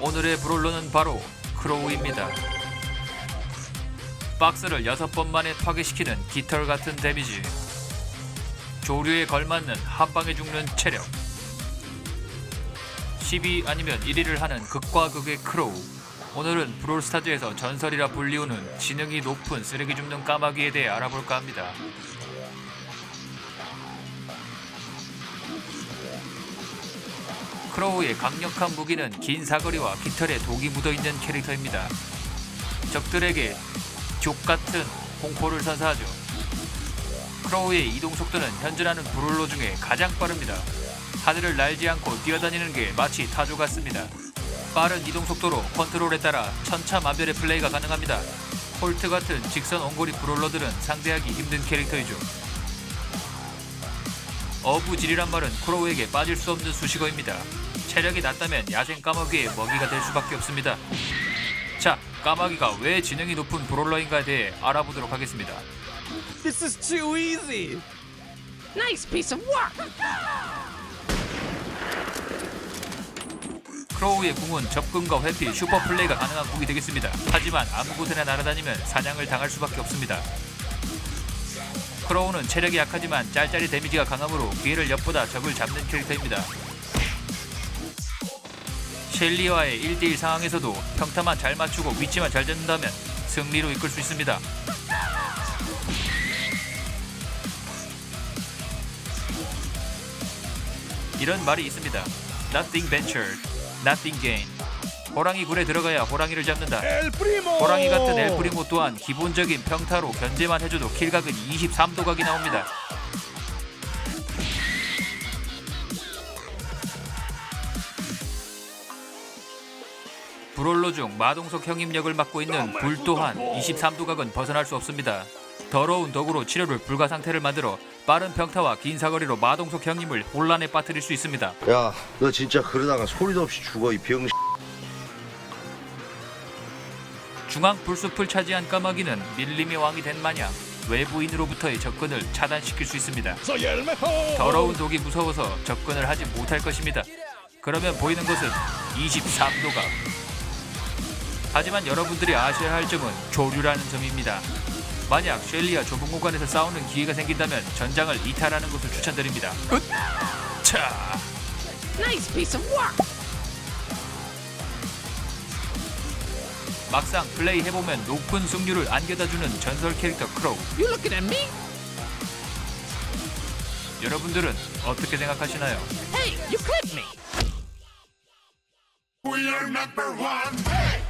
오늘의 브롤러는 바로 크로우입니다. 박스를 여섯 번 만에 파괴시키는 깃털 같은 데미지. 조류에 걸맞는 한 방에 죽는 체력. 10위 아니면 1위를 하는 극과 극의 크로우. 오늘은 브롤스타즈에서 전설이라 불리우는 지능이 높은 쓰레기 줍는 까마귀에 대해 알아볼까 합니다. 크로우의 강력한 무기는 긴 사거리와 깃털에 독이 묻어있는 캐릭터입니다. 적들에게 족 같은 공포를 선사하죠. 크로우의 이동 속도는 현존하는 브롤러 중에 가장 빠릅니다. 하늘을 날지 않고 뛰어다니는 게 마치 타조 같습니다. 빠른 이동 속도로 컨트롤에 따라 천차만별의 플레이가 가능합니다. 홀트 같은 직선 원거리 브롤러들은 상대하기 힘든 캐릭터이죠. 어부질이란 말은 크로우에게 빠질 수 없는 수식어입니다. 체력이 낮다면 야생 까마귀의 먹이가 될 수밖에 없습니다. 자, 까마귀가 왜 지능이 높은 브롤러인가에 대해 알아보도록 하겠습니다. This is too easy. Nice piece of work. 크로우의 궁은 접근과 회피, 슈퍼 플레이가 가능한 궁이 되겠습니다. 하지만 아무 곳에나 날아다니면 사냥을 당할 수밖에 없습니다. 크로우는 체력이 약하지만 짤짤이 데미지가 강하므로 기회를 엿보다 적을 잡는 캐릭터입니다. 셸리와의 1대1 상황에서도 평타만 잘 맞추고 위치만 잘 잡는다면 승리로 이끌 수 있습니다. 이런 말이 있습니다. Nothing ventured, nothing gained. 호랑이 굴에 들어가야 호랑이를 잡는다. 호랑이 같은 엘프리모 또한 기본적인 평타로 견제만 해줘도 킬각은 23도 각이 나옵니다. 브롤러 중 마동석 형입력을 맡고 있는 불 또한 23도 각은 벗어날 수 없습니다. 더러운 덕으로 치료를 불가 상태를 만들어 빠른 평타와 긴 사거리로 마동석 형님을 혼란에 빠뜨릴 수 있습니다. 야, 너 진짜 그러다가 소리도 없이 죽어 이 병. 중앙 불숲을 차지한 까마귀는 밀림의 왕이 된 마냥 외부인으로부터의 접근을 차단시킬 수 있습니다. 더러운 독이 무서워서 접근을 하지 못할 것입니다. 그러면 보이는 것은 23도가. 하지만 여러분들이 아셔야 할 점은 조류라는 점입니다. 만약 셸리와 좁은 공간에서 싸우는 기회가 생긴다면 전장을 이탈하는 것을 추천드립니다. 자, Nice piece of work. 막상 플레이 해보면 높은 승률을 안겨다주는 전설 캐릭터 크로우. You looking at me? 여러분들은 어떻게 생각하시나요? Hey, you clipped me. We are number one.